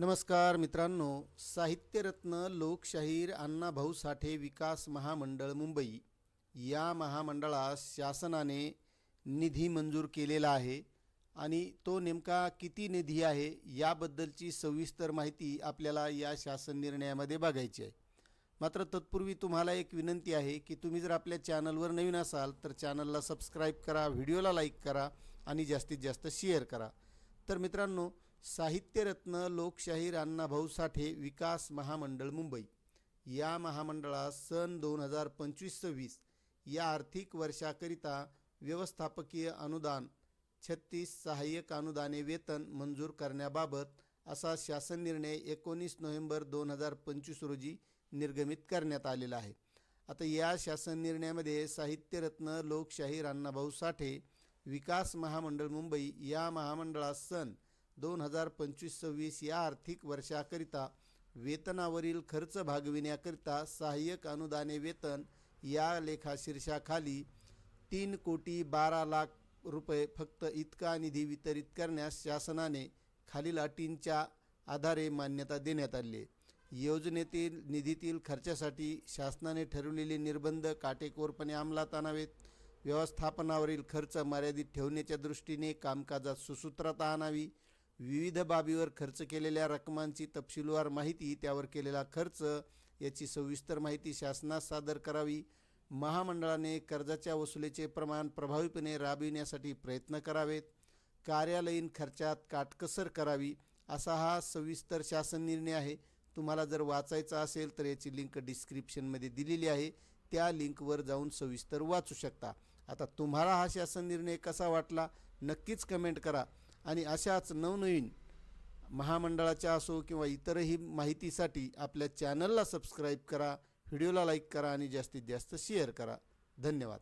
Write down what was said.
नमस्कार मित्रांनो साहित्यरत्न लोकशाहीर अण्णाभाऊ साठे विकास महामंडळ मुंबई या महामंडळास शासनाने निधी मंजूर केलेला आहे आणि तो नेमका किती निधी आहे याबद्दलची सविस्तर माहिती आपल्याला या शासन निर्णयामध्ये बघायची आहे. मात्र तत्पूर्वी तुम्हाला एक विनंती आहे की तुम्ही जर आपल्या चॅनलवर नवीन असाल तर चॅनलला सबस्क्राईब करा व्हिडिओला लाईक करा आणि जास्तीत जास्त शेअर करा. तर मित्रांनो साहित्यरत्न लोकशाहीर अण्णाभाऊ साठे विकास महामंडळ मुंबई. या महामंडळास सन दोन हजार पंचवीस सव्वीस या आर्थिक वर्षाकरिता व्यवस्थापकीय अनुदान छत्तीस सहाय्यक अनुदाने वेतन मंजूर करण्याबाबत असा शासन निर्णय एकोणीस नोव्हेंबर दोन हजार पंचवीस रोजी निर्गमित करण्यात आलेला आहे. आता या शासन निर्णयामध्ये साहित्यरत्न लोकशाहीर अण्णाभाऊ साठे विकास महामंडळ मुंबई या महामंडळास सन दोन हजार पंचवीस सव्वीस या आर्थिक वर्षाकरिता वेतनावरील खर्च भागविण्याकरिता सहाय्यक अनुदाने वेतन या लेखाशीर्षाखाली तीन कोटी बारा लाख रुपये फक्त इतका निधी वितरित करण्यास शासनाने खालील अटींच्या आधारे मान्यता देण्यात आली. योजनेतील निधीतील खर्चासाठी शासनाने ठरवलेले निर्बंध काटेकोरपणे अंमलात आणावेत. व्यवस्थापनावरील खर्च मर्यादित ठेवण्याच्या दृष्टीने कामकाजात सुसूत्रता आणावी. विविध बाबीवर खर्च केलेल्या रकमांची तपशीलवार माहिती त्यावर केलेला खर्च याची सविस्तर माहिती शासनास सादर करावी. महामंडळाने कर्जाच्या वसुलीचे प्रमाण प्रभावीपणे राबविण्यासाठी प्रयत्न करावेत. कार्यालयीन खर्चात काटकसर करावी असा हा सविस्तर शासन निर्णय आहे. तुम्हाला जर वाचायचा असेल तर याची लिंक डिस्क्रिप्शनमध्ये दिलेली आहे. त्या लिंकवर जाऊन सविस्तर वाचू शकता. आता तुम्हाला हा शासन निर्णय कसा वाटला नक्कीच कमेंट करा. आणि अशाच नवनवीन महामंडळाच्या असो किंवा इतरही माहितीसाठी आपल्या चॅनलला सबस्क्राईब करा व्हिडिओला लाईक करा आणि जास्तीत जास्त शेअर करा. धन्यवाद.